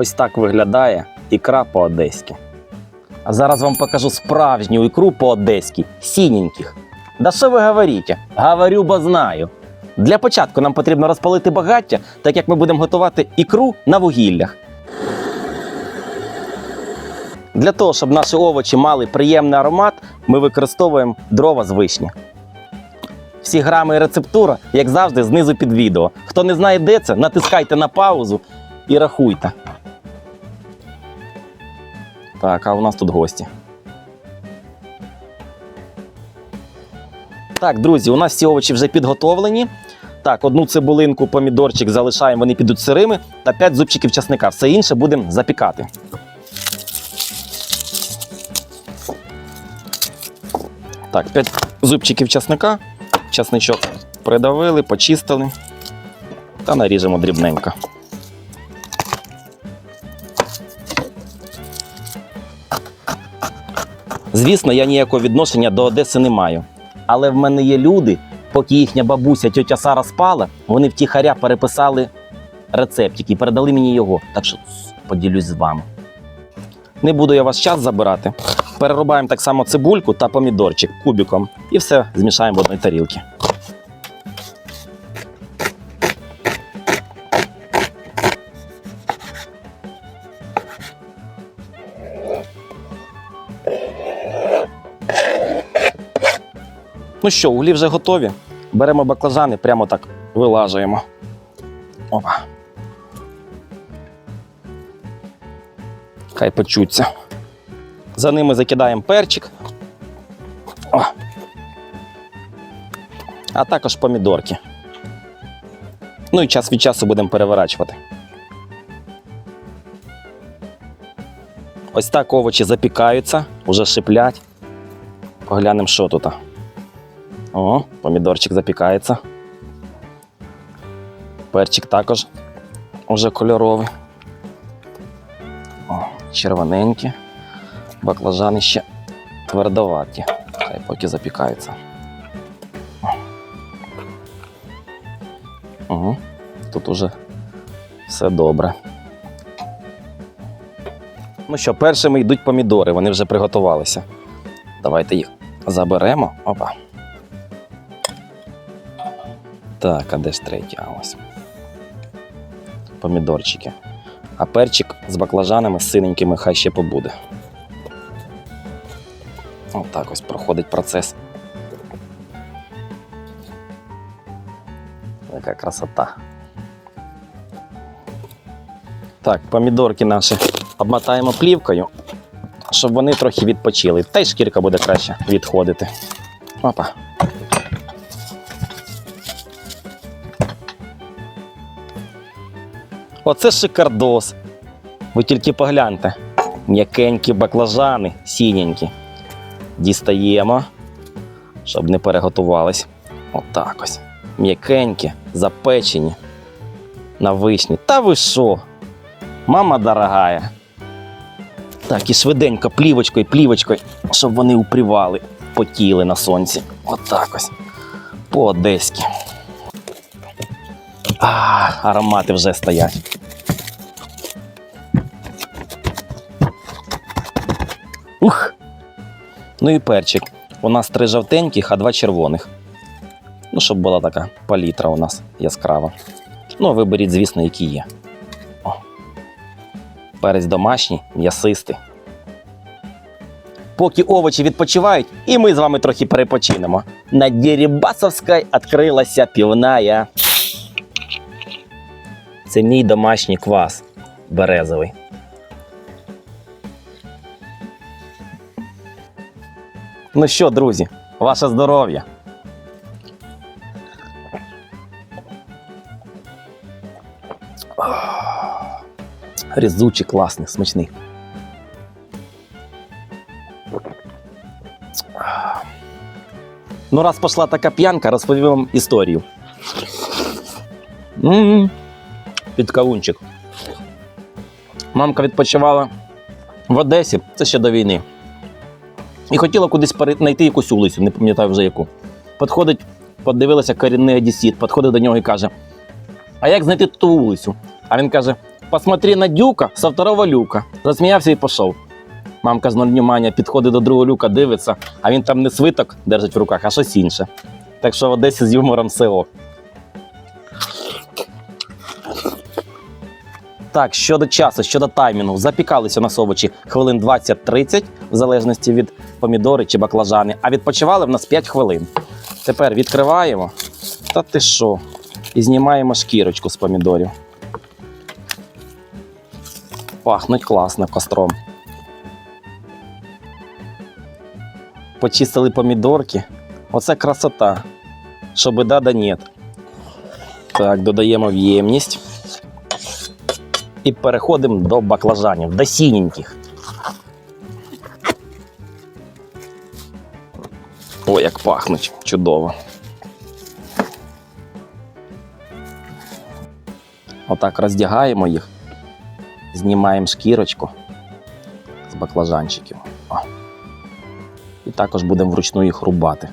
Ось так виглядає ікра по-одеськи. А зараз вам покажу справжню ікру по-одеськи, сіненьких. Да що ви говорите? Говорю, бо знаю. Для початку нам потрібно розпалити багаття, так як ми будемо готувати ікру на вугіллях. Для того, щоб наші овочі мали приємний аромат, ми використовуємо дрова з вишні. Всі грами і рецептура, як завжди, знизу під відео. Хто не знає, де це, натискайте на паузу і рахуйте. Так, а у нас тут гості. Так, друзі, у нас всі овочі вже підготовлені. Так, одну цибулинку, помідорчик залишаємо, вони підуть сирими, та 5 зубчиків часника. Все інше будемо запікати. Так, 5 зубчиків часника. Часничок придавили, почистили та наріжемо дрібненько. Звісно, я ніякого відношення до Одеси не маю. Але в мене є люди, поки їхня бабуся тьотя Сара спала, вони втіхаря переписали рецептик і передали мені його. Так що поділюсь з вами. Не буду я вас час забирати. Перерубаємо так само цибульку та помідорчик кубиком і все змішаємо в одній тарілці. Ну що, углі вже готові. Беремо баклажани, прямо так вилажуємо. Опа. Хай почуться. За ними закидаємо перчик. О. А також помідорки. Ну і час від часу будемо переворачувати. Ось так овочі запікаються, уже шиплять. Поглянемо, що тут. О, помідорчик запікається. Перчик також уже кольоровий. О, червоненькі. Баклажани ще твердоваті. Хай поки запікаються. Угу. Тут уже все добре. Ну що, першими йдуть помідори, вони вже приготувалися. Давайте їх заберемо. Опа. Так, а де ж третій? А ось. Помідорчики. А перчик з баклажанами синенькими хай ще побуде. Отак ось проходить процес. Яка красота. Так, помідорки наші обмотаємо плівкою, щоб вони трохи відпочили. Та й шкірка буде краще відходити. Опа. Оце шикардос. Ви тільки погляньте. М'якенькі баклажани, сіненькі. Дістаємо, щоб не переготувались. Отак ось. М'якенькі, запечені. На вишні. Та ви що? Мама дорогая. Так, і швиденько плівочкою, плівочкою, щоб вони упрівали, потіли на сонці. Отак ось. По-одеськи. А, аромати вже стоять. Ух! Ну і перчик. У нас три жовтеньких, а два червоних. Ну, щоб була така палітра у нас яскрава. Ну, виберіть, звісно, які є. О. Перець домашній, м'ясистий. Поки овочі відпочивають, і ми з вами трохи перепочинемо. На Дерибасовській відкрилася півная. Це мій домашній квас березовий. Ну що, друзі, ваше здоров'я. Різучий, класний, смачний. Ну, раз пішла така п'янка, розповім вам історію. М, Під кавунчик. Мамка відпочивала в Одесі, це ще до війни. І хотіла кудись знайти якусь вулицю, не пам'ятаю вже яку. Підходить, подивилася корінний одесіт, підходить до нього і каже: А як знайти ту вулицю? А він каже: посмотри на дюка со второго люка. Засміявся і пішов. Мамка з нуль внимання підходить до другого люка, дивиться, а він там не свиток держить в руках, а щось інше. Так що в Одесі з юмором все Так, щодо часу, щодо таймінгу, запікалися у нас овочі хвилин 20-30, в залежності від помідори чи баклажани, а відпочивали в нас 5 хвилин. Тепер відкриваємо. Та ти що? І знімаємо шкірочку з помідорів. Пахнуть класно костром. Почистили помідорки. Оце красота. Щоб да да нет. Так, додаємо в ємність. І переходимо до баклажанів, до сіненьких. Ой, як пахнуть чудово. Отак роздягаємо їх, знімаємо шкірочку з баклажанчиків. О. І також будемо вручну їх рубати.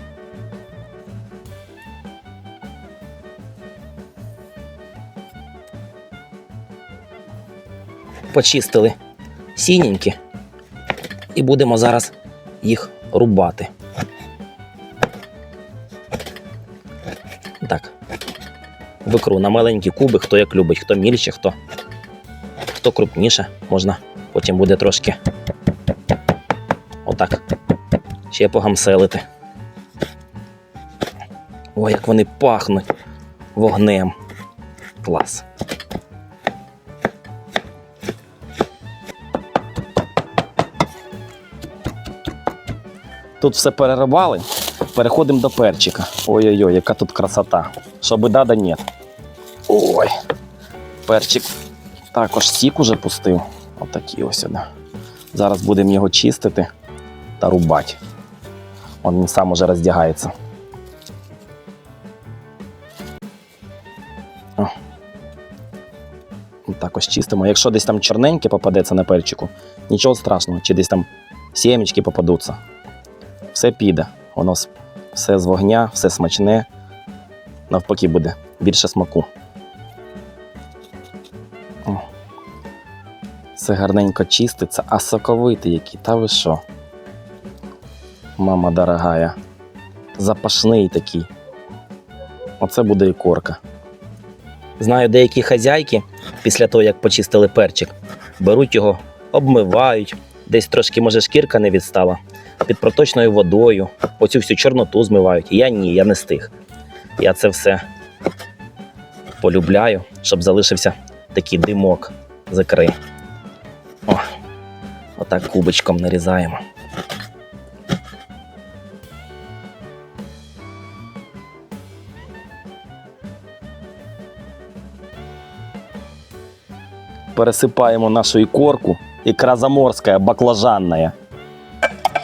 Почистили сіненькі і будемо зараз їх рубати. Так. Викру на маленькі куби, хто як любить, хто мільче, хто, хто крупніше, можна потім буде трошки отак ще погамселити. Ой, як вони пахнуть вогнем. Клас. Тут все перерибали. Переходимо до перчика. Ой-ой-ой, яка тут красота. Щоб да, да ні. Ой. Перчик також сік уже пустив. Отакий ось сюди. Зараз будемо його чистити та рубати. Он він сам уже роздягається. О. Так ось чистимо. Якщо десь там чорненьке попадеться на перчику, нічого страшного, чи десь там сімечки попадуться. Все піде. Воно все з вогня, все смачне. Навпаки буде більше смаку. О. Все гарненько чиститься, а соковитий який, та ви що? Мама дорогая. Запашний такий. Оце буде і корка. Знаю, деякі хазяйки після того, як почистили перчик, беруть його, обмивають, десь трошки, може, шкірка не відстала, під проточною водою, оцю всю чорноту змивають. Я ні, я не стиг. Я це все полюбляю, щоб залишився такий димок з ікри. О, отак кубочком нарізаємо. Пересипаємо нашу ікорку, ікра заморська, баклажанна.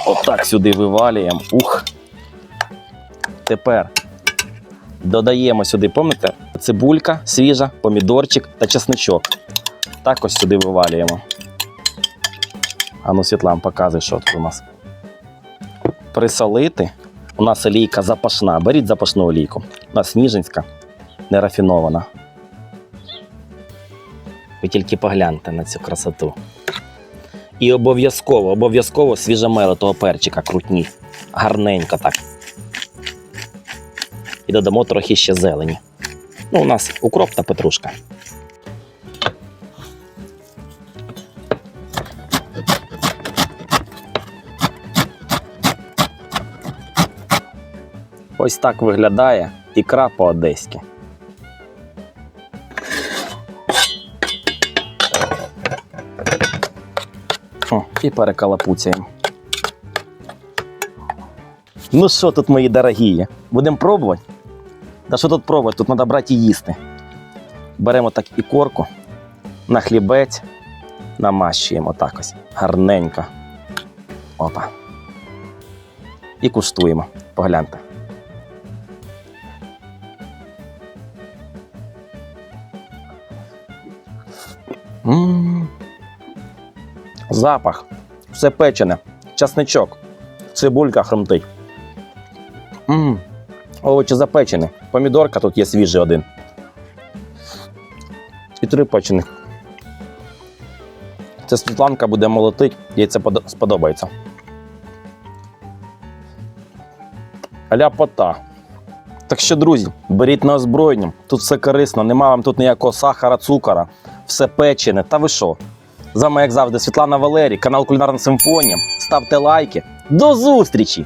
Отак сюди вивалюємо. Ух. Тепер додаємо сюди, пам'ятаєте, цибулька свіжа, помідорчик та чесничок. Так ось сюди вивалюємо. Ану, Світлан, показуй, що тут у нас. Присолити. У нас олійка запашна. Беріть запашну олійку. У нас ніжинська, нерафінована. Ви тільки погляньте на цю красоту. І обов'язково, обов'язково свіже мело того перчика крутні. Гарненько так. І додамо трохи ще зелені. Ну, у нас укроп та петрушка. Ось так виглядає ікра по-одеськи. О, і перекалапуцяємо. Ну що тут, мої дорогі? Будемо пробувати? Та що тут пробувати? Тут треба брати і їсти. Беремо так і корку на хлібець, намащуємо так ось. Гарненько. Опа. І куштуємо. Погляньте. М. Запах. Все печене. Часничок. Цибулька хрумтить. М. Овочі запечені. Помідорка тут є свіжий один. І три печених. Це Світланка буде молотить, їй це подо- сподобається. Ляпота. Так що, друзі, беріть на озброєння. Тут все корисно, нема вам тут ніякого сахара, цукора, все печене. Та ви що? З вами, як завжди, Світлана Валерій, канал Кулінарна Симфонія. Ставте лайки. До зустрічі!